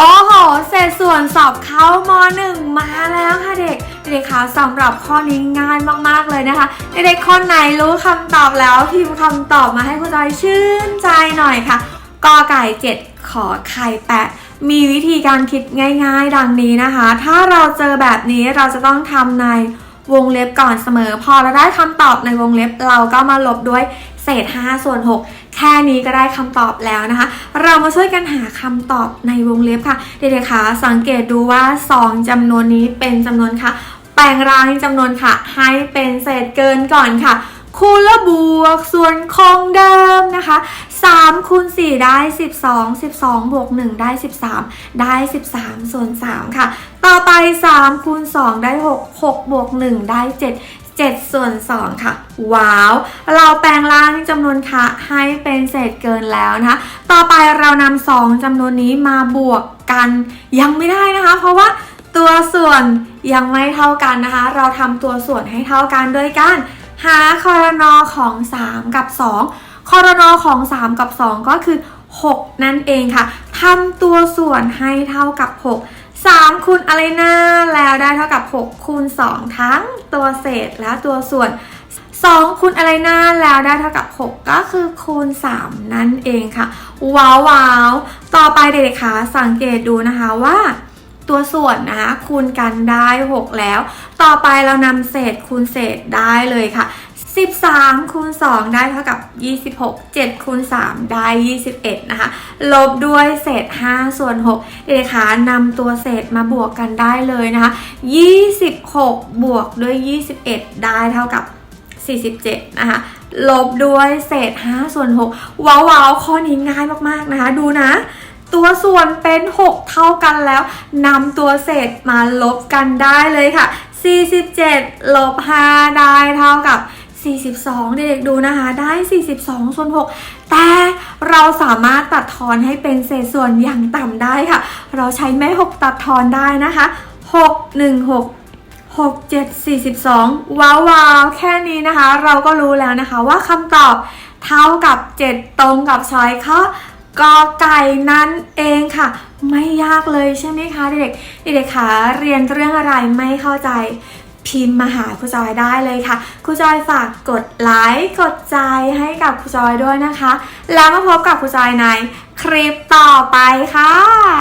โอ้โห เศษส่วนสอบเข้ามหนึ่งมาแล้วค่ะเด็ก เด็กคะสำหรับข้อนี้ง่ายมากๆเลยนะคะ เด็กๆคนไหนรู้คำตอบแล้วพิมพ์คำตอบมาให้คุณจอยชื่นใจหน่อยค่ะกอไก่7ขอไข่แปะ มีวิธีการคิดง่าย ๆ ดังนี้นะคะ ถ้าเราเจอแบบนี้เราจะต้องทำในวงเล็บก่อนเสมอ พอเราได้คำตอบในวงเล็บเราก็มาลบด้วย ศษ 5 ส่วน 6 แค่นี้ก็ได้คำตอบแล้วนะคะ เรามาช่วยกันหาคำตอบในวงเล็บค่ะ เด็กๆคะสังเกตดูว่า 2จำนวนนี้เป็นจำนวนค่ะ แปลงร่างจำนวนค่ะ ให้เป็นเศษเกินก่อนค่ะคูณและบวกส่วนคงเดิมนะคะ3คูณ4ได้ 12 12บวก1ได้ 13 ได้ 13 ส่วน 3 ค่ะ ต่อไป3คูณ2ได้ 6 6บวก1ได้ 7 7 ส่วน 2 ค่ะ ว้าว เราแปลงร่างจำนวนค่ะให้เป็นเศษเกินแล้วนะคะ ต่อไปเรานำ2จำนวนนี้มาบวกกันยังไม่ได้นะคะ เพราะว่าตัวส่วนยังไม่เท่ากันนะคะ เราทำตัวส่วนให้เท่ากันโดยการหาคอรนอของ 3 กับ 2 คอรนอของ 3 กับ 2 ก็คือ 6 นั่นเองค่ะทำตัวส่วนให้เท่ากับ 6 3คูณอะไรนะแล้วได้เท่ากับ 6คูณ2ทั้งตัวเศษและตัวส่วน 2คูณอะไรนะแล้วได้เท่ากับ 6 ก็คือคูณ 3 นั่นเองค่ะ ว้าวว้าวต่อไปเด็กๆคะสังเกตดูนะคะว่า ตัวส่วนนะคะคูณกันได้ 6 แล้ว ต่อไปเรานำเศษคูณเศษได้เลยค่ะ 13คูณ2ได้เท่ากับ 26 7คูณ3ได้ 21 นะคะ ลบด้วยเศษ 5 ส่วน 6 เด็กๆคะนำตัวเศษมาบวกกันได้เลยนะคะ 26 บวกด้วย 21 ได้เท่ากับ 47 นะคะ ลบด้วยเศษ 5 ส่วน 6 ว้าวๆ ข้อนี้ง่ายมากๆนะคะ ดูนะตัวส่วนเป็น 6 เท่ากันแล้วนำตัวเศษมาลบกันได้เลยค่ะ 47 ลบ 5 ได้เท่ากับ 42 เด็กๆดูนะคะ ได้ 42 ส่วน 6 แต่เราสามารถตัดทอนให้เป็นเศษส่วนอย่างต่ำได้ค่ะ เราใช้แม่ 6 ตัดทอนได้นะคะ 6 1 6 6 7 42 ว้าวว้าวแค่นี้นะคะ เราก็รู้แล้วนะคะว่าคำตอบเท่ากับ 7 ตรงกับช้อยข้อกอไก่นั่นเองค่ะ ไม่ยากเลยใช่ไหมคะเด็กๆเด็กๆคะเรียนเรื่องอะไรไม่เข้าใจ พิมพ์มาหาครูจอยได้เลยค่ะครูจอยฝากกดไลค์กดใจให้กับครูจอยด้วยนะคะ แล้วมาพบกับครูจอยในคลิปต่อไปค่ะ